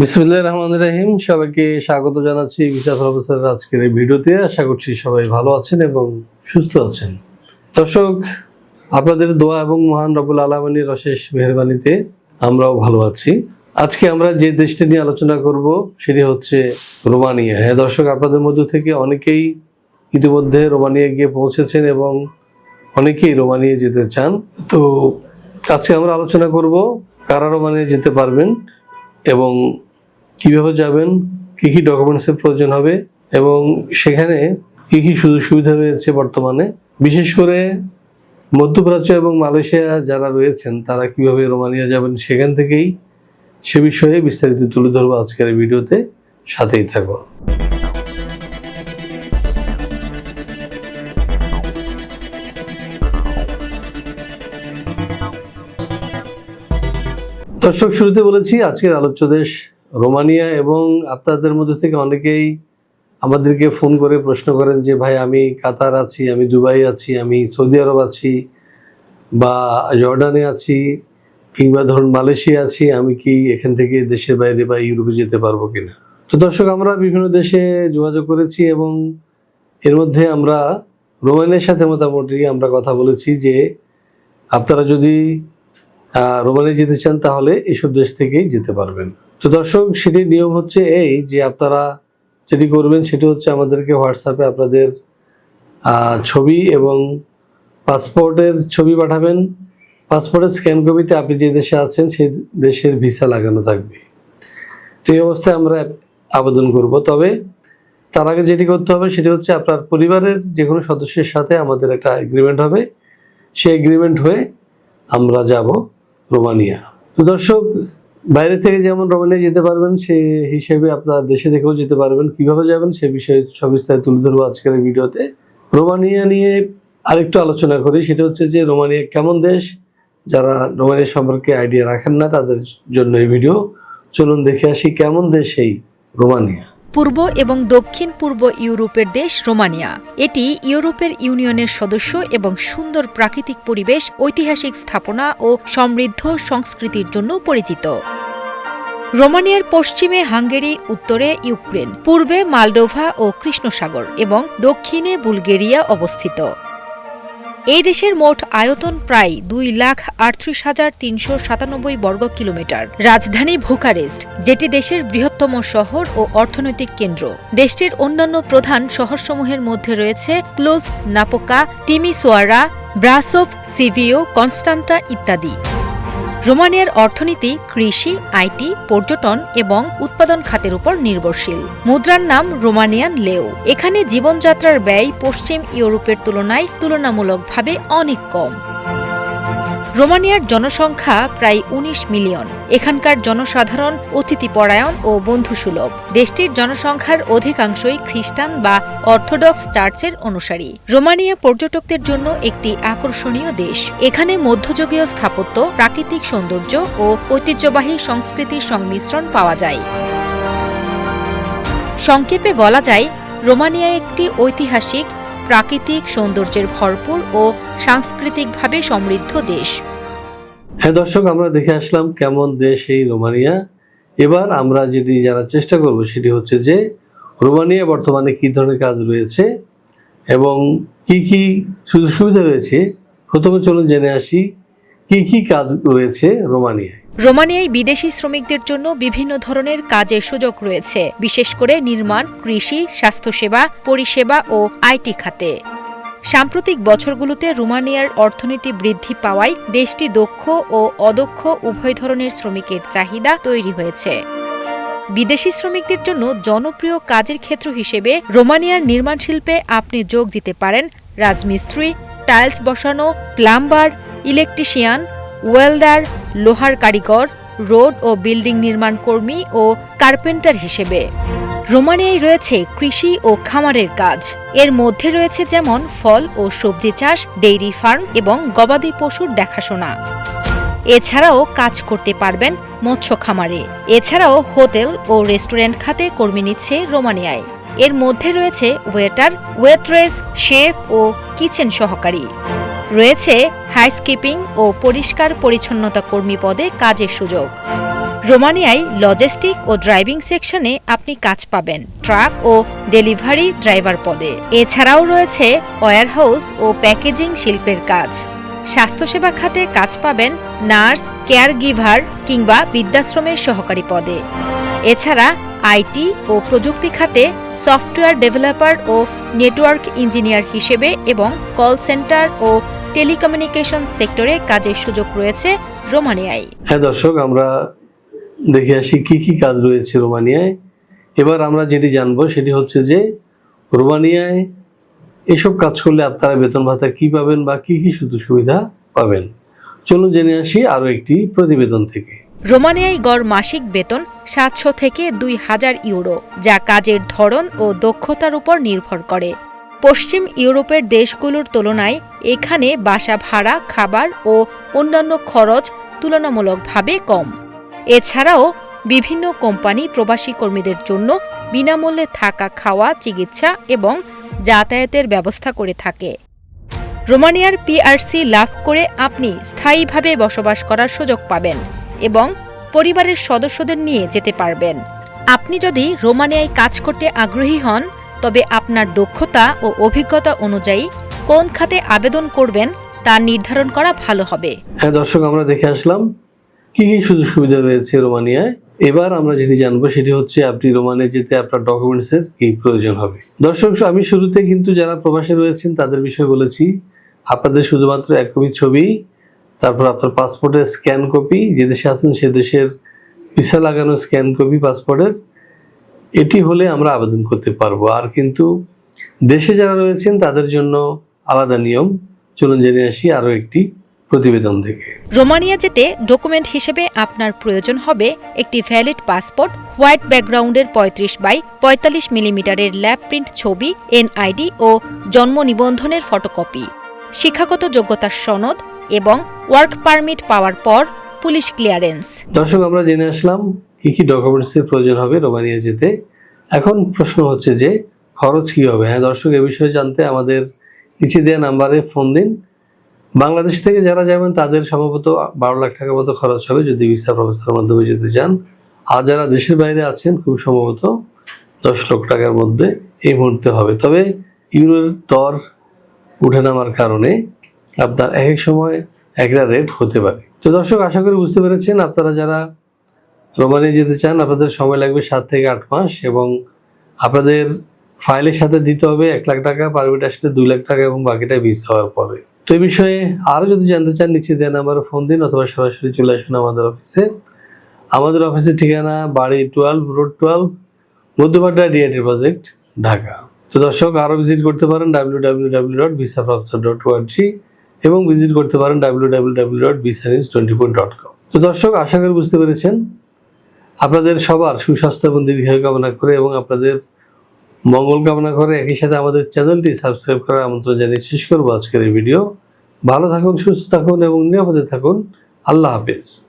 বিসমুল্লাহ রহমান রহিম। সবাইকে স্বাগত জানাচ্ছি ভিসা প্রফেসরের আজকের এই ভিডিওতে। আশা করছি সবাই ভালো আছেন এবং সুস্থ আছেন। দর্শক, আপনাদের দোয়া এবং মহান রবুল আলমানির অশেষ মেহরবানিতে আমরাও ভালো আছি। আজকে আমরা যে দেশটি নিয়ে আলোচনা করব সেটি হচ্ছে রোমানিয়া। হ্যাঁ দর্শক, আপনাদের মধ্য থেকে অনেকেই ইতিমধ্যে রোমানিয়া গিয়ে পৌঁছেছেন এবং অনেকেই রোমানিয়া যেতে চান। তো আজকে আমরা আলোচনা করব কারা রোমানিয়া যেতে পারবেন এবং কীভাবে যাবেন, কি কি ডকুমেন্টসের প্রয়োজন হবে এবং সেখানে কি কি সুযোগ সুবিধা রয়েছে বর্তমানে? বিশেষ করে মধ্যপ্রাচ্য এবং মালয়েশিয়া যারা রয়েছেন, তারা কীভাবে রোমানিয়া যাবেন সেখান থেকেই সে বিষয়ে বিস্তারিত তুলে ধরবো আজকের ভিডিওতে। সাথেই থাকো দর্শক, শুরুতে বলেছি, আজকের আলোচ্য দেশ রোমানিয়া এবং আপনাদের মধ্যে থেকে অনেকেই আমাদেরকে ফোন করে প্রশ্ন করেন যে, ভাই, আমি কাতার আছি, আমি দুবাই আছি, আমি সৌদি আরব আছি বা জর্ডানে আছি কিংবা ধরুন মালয়েশিয়া আছি, আমি কি এখান থেকে দেশের বাইরে বা ইউরোপে যেতে পারব কিনা? তো দর্শক, আমরা বিভিন্ন দেশে যোগাযোগ করেছি এবং এর মধ্যে আমরা রোমানিয়ার সাথে মোটামুটি আমরা কথা বলেছি যে, আপনারা যদি রোমানিয়া যেতে চান, তাহলে এইসব দেশ থেকেই যেতে পারবেন। তো দর্শক, সেটির নিয়ম হচ্ছে এই যে আপনারা যেটি করবেন, সেটি হচ্ছে আমাদেরকে হোয়াটসঅ্যাপে আপনাদের ছবি এবং পাসপোর্টের ছবি পাঠাবেন। পাসপোর্টের স্ক্যান কপিতে আপনি যে দেশে আছেন সেই দেশের ভিসা লাগানো থাকবে। তো এই অবস্থায় আমরা আবেদন করব। তবে তার আগে যেটি করতে হবে, সেটি হচ্ছে আপনার পরিবারের যে কোনো সদস্যের সাথে আমাদের একটা এগ্রিমেন্ট হবে। সেই এগ্রিমেন্ট হয়ে আমরা যাব। রোমানিয়া। তো দর্শক, বাইরে থেকে যেমন রোমানিয়া যেতে পারবেন, সে হিসেবে আপনার দেশে থেকেও যেতে পারবেন। কীভাবে যাবেন সে বিষয়ে সবিস্তারে তুলে ধরবো আজকের ভিডিওতে। রোমানিয়া নিয়ে আরেকটু আলোচনা করি, সেটা হচ্ছে যে রোমানিয়া কেমন দেশ? যারা রোমানিয়া সম্পর্কে আইডিয়া রাখেন না, তাদের জন্য এই ভিডিও চলুন দেখে আসি কেমন দেশ এই রোমানিয়া। পূর্ব এবং দক্ষিণ পূর্ব ইউরোপের দেশ রোমানিয়া। এটি ইউরোপের ইউনিয়নের সদস্য এবং সুন্দর প্রাকৃতিক পরিবেশ, ঐতিহাসিক স্থাপনা ও সমৃদ্ধ সংস্কৃতির জন্য পরিচিত। রোমানিয়ার পশ্চিমে হাঙ্গেরি, উত্তরে ইউক্রেন, পূর্বে মালডোভা ও কৃষ্ণসাগর এবং দক্ষিণে বুলগেরিয়া অবস্থিত। এই দেশের মোট আয়তন প্রায় দুই লাখ আটত্রিশ হাজার তিনশো সাতানব্বই বর্গ কিলোমিটার। রাজধানী ভুকারেস্ট যেটি দেশের বৃহত্তম শহর ও অর্থনৈতিক কেন্দ্র। দেশটির অন্যান্য প্রধান শহরসমূহের মধ্যে রয়েছে ক্লোজ নাপোকা টিমিসোয়ারা ব্রাসোভ, সিভিও, কনস্টান্টা ইত্যাদি। রোমানিয়ার অর্থনীতি, কৃষি, আইটি, পর্যটন এবং উৎপাদন খাতের উপর নির্ভরশীল। মুদ্রার নাম রোমানিয়ান লেও। এখানে জীবনযাত্রার ব্যয় পশ্চিম ইউরোপের তুলনায় তুলনামূলকভাবে অনেক কম। রোমানিয়ার জনসংখ্যা প্রায় ১৯ মিলিয়ন। এখানকার জনসাধারণ অতিথিপরায়ণ ও বন্ধুসুলভ। দেশটির জনসংখ্যার অধিকাংশই খ্রিস্টান বা অর্থোডক্স চার্চের অনুসারী। রোমানিয়া পর্যটকদের জন্য একটি আকর্ষণীয় দেশ। এখানে মধ্যযুগীয় স্থাপত্য, প্রাকৃতিক সৌন্দর্য ও ঐতিহ্যবাহী সংস্কৃতির সংমিশ্রণ পাওয়া যায়। সংক্ষেপে বলা যায়, রোমানিয়া একটি ঐতিহাসিক প্রাকৃতিক সৌন্দর্যের ভরপুর ও সাংস্কৃতিকভাবে সমৃদ্ধ দেশ। হ্যাঁ দর্শক, আমরা দেখে আসলাম কেমন দেশ এই রোমানিয়া। এবার আমরা যেটি জানার চেষ্টা করব সেটি হচ্ছে যে, রোমানিয়া বর্তমানে কী ধরনের কাজ রয়েছে এবং কি কি সুযোগ সুবিধা রয়েছে? প্রথমে চলুন জেনে আসি, কি কি কাজ রয়েছে রোমানিয়ায়। রোমানিয়ায় বিদেশি শ্রমিকদের জন্য বিভিন্ন ধরনের কাজের সুযোগ রয়েছে, বিশেষ করে নির্মাণ, কৃষি, স্বাস্থ্যসেবা, পরিষেবা ও আইটি খাতে। সাম্প্রতিক বছরগুলোতে রোমানিয়ার অর্থনীতি বৃদ্ধি পাওয়ায় দেশটি দক্ষ ও অদক্ষ উভয় ধরনের শ্রমিকের চাহিদা তৈরি হয়েছে। বিদেশি শ্রমিকদের জন্য জনপ্রিয় কাজের ক্ষেত্র হিসেবে রোমানিয়ার নির্মাণ শিল্পে আপনি যোগ দিতে পারেন রাজমিস্ত্রি, টাইলস বসানো, প্লাম্বার, ইলেকট্রিশিয়ান ওয়েলদার লোহার কারিগর, রোড ও বিল্ডিং নির্মাণ কর্মী ও কার্পেন্টার হিসেবে। রোমানিয়ায় রয়েছে কৃষি ও খামারের কাজ। এর মধ্যে রয়েছে যেমন ফল ও সবজি চাষ, ডেইরি ফার্ম এবং গবাদি পশুর দেখাশোনা। এছাড়াও কাজ করতে পারবেন মৎস্য খামারে। এছাড়াও হোটেল ও রেস্টুরেন্ট খাতে কর্মী নিচ্ছে রোমানিয়ায়। এর মধ্যে রয়েছে ওয়েটার, ওয়েট্রেস, শেফ ও কিচেন সহকারী। রয়েছে হাইস্কিপিং ও পরিষ্কার পরিচ্ছন্নতা কর্মী পদে কাজের সুযোগ। রোমানিয়ায় লজিস্টিক ও ড্রাইভিং সেকশনে আপনি কাজ পাবেন ট্রাক ও ডেলিভারি ড্রাইভার পদে। এছাড়াও রয়েছে ওয়্যারহাউস ও প্যাকেজিং শিল্পের কাজ। স্বাস্থ্যসেবা খাতে কাজ পাবেন নার্স কেয়ার গিভার কিংবা বৃদ্ধাশ্রমের সহকারী পদে। এছাড়া আইটি ও প্রযুক্তি খাতে সফটওয়্যার ডেভেলপার ও নেটওয়ার্ক ইঞ্জিনিয়ার হিসেবে এবং কল সেন্টার ও টেলিকমিউনিকেশন সেক্টরে কাজের সুযোগ রয়েছে রোমানিয়ায়। হ্যাঁ দর্শক আমরা দেখে আসি কি কি কাজ রয়েছে রোমানিয়ায়। এবার আমরা যেটি জানব সেটি হচ্ছে যে রোমানিয়ায় এসব কাজ করলে আপনারা বেতন ভাতা কি পাবেন বা কি কি সুযোগ সুবিধা পাবেন? চলুন জেনে আসি আরও একটি প্রতিবেদন থেকে। রোমানিয়ায় গড় মাসিক বেতন সাতশো থেকে দুই হাজার ইউরো যা কাজের ধরন ও দক্ষতার উপর নির্ভর করে। পশ্চিম ইউরোপের দেশগুলোর তুলনায় এখানে বাসা ভাড়া, খাবার ও অন্যান্য খরচ তুলনামূলকভাবে কম। এছাড়াও বিভিন্ন কোম্পানি প্রবাসী কর্মীদের জন্য বিনামূল্যে থাকা খাওয়া, চিকিৎসা এবং যাতায়াতের ব্যবস্থা করে থাকে। রোমানিয়ার পিআরসি লাভ করে আপনি স্থায়ীভাবে বসবাস করার সুযোগ পাবেন এবং পরিবারের সদস্যদের নিয়ে যেতে পারবেন। আপনি যদি রোমানিয়ায় কাজ করতে আগ্রহী হন তবে আপনার দক্ষতা ও অভিজ্ঞতা অনুযায়ী কোন খাতে আবেদন করবেন তা নির্ধারণ করা ভালো হবে। হ্যাঁ দর্শক, আমরা দেখে আসলাম কি কি সুযোগ সুবিধা রয়েছে রোমানিয়ায়। এবার আমরা যেটি জানব সেটি হচ্ছে আপনি রোমানিয়া যেতে আপনার ডকুমেন্টসের কি প্রয়োজন হবে। দর্শক, আমি শুরুতে কিন্তু যারা প্রবাসে রয়েছেন তাদের বিষয়ে বলেছি, আপনাদের শুধুমাত্র এক কপি ছবি, তারপর আপনার পাসপোর্টের স্ক্যান কপি যে দেশে আছেন সে দেশের ভিসা লাগানো স্ক্যান কপি পাসপোর্টের এটি হলে আমরা আবেদন করতে পারব। আর কিন্তু দেশে যারা রয়েছেন তাদের জন্য আলাদা নিয়ম। চলুন জেনে আসি আরও একটি প্রতিবেদন থেকে। রোমানিয়া যেতে ডকুমেন্ট হিসেবে আপনার প্রয়োজন হবে একটি ভ্যালিড পাসপোর্ট হোয়াইট ব্যাকগ্রাউন্ডের পঁয়ত্রিশ বাই পঁয়তাল্লিশ মিলিমিটারের ল্যাব প্রিন্ট ছবি এনআইডি ও জন্ম নিবন্ধনের ফটোকপি শিক্ষাগত যোগ্যতার সনদ এবং ওয়ার্ক পারমিট পাওয়ার পর পুলিশ ক্লিয়ারেন্স। দর্শক আমরা জেনে আসলাম কি কি ডকুমেন্টসের প্রয়োজন হবে রোমানিয়া যেতে? এখন প্রশ্ন হচ্ছে যে, খরচ কি হবে? হ্যাঁ দর্শক, এ বিষয়ে জানতে আমাদের নিচে দেওয়া নাম্বারে ফোন দিন। বাংলাদেশ থেকে যারা যাবেন, তাদের সম্ভবত বারো লাখ টাকার মতো খরচ হবে যদি ভিসা প্রফেসরের মাধ্যমে যেতে চান। আর যারা দেশের বাইরে আছেন, খুব সম্ভবত দশ লক্ষ টাকার মধ্যে এই মুহূর্তে হবে। তবে ইউরোর দর উঠে নামার কারণে আপনার এক এক সময় একটা রেট হতে পারে। তো দর্শক, আশা করি বুঝতে পেরেছেন। আপনারা যারা রোমানিয়া যেতে চান, আপনাদের সময় লাগবে সাত থেকে আট মাস এবং আপনাদের ফাইলের সাথে দিতে হবে এক লাখ টাকা, পারমিট আসলে দুই লাখ টাকা এবং বাকিটা ভিসা হওয়ার পরে। তো এই বিষয়ে আরও যদি জানতে চান নিচে দেওয়া নাম্বারে ফোন দিন অথবা সরাসরি চলে আসুন আমাদের অফিসে। আমাদের অফিসের ঠিকানা বাড়ি twelve, road twelve, Madhyapara DIT project Dhaka. তো দর্শক, আরও ভিজিট করতে পারেন W W W dot visa professor dot org এবং ভিজিট করতে পারেন W W W dot visa news twenty four dot com তো দর্শক, আশা করি বুঝতে পেরেছেন আপনাদের সবার সুস্বাস্থ্য এবং দীর্ঘায়ু কামনা করে এবং আপনাদের মঙ্গল কামনা করে একই সাথে আমাদের চ্যানেলটি সাবস্ক্রাইব করার আমন্ত্রণ জানিয়ে শেষ করব আজকের এই ভিডিও। ভালো থাকুন, সুস্থ থাকুন এবং নিরাপদে থাকুন। আল্লাহ হাফেজ।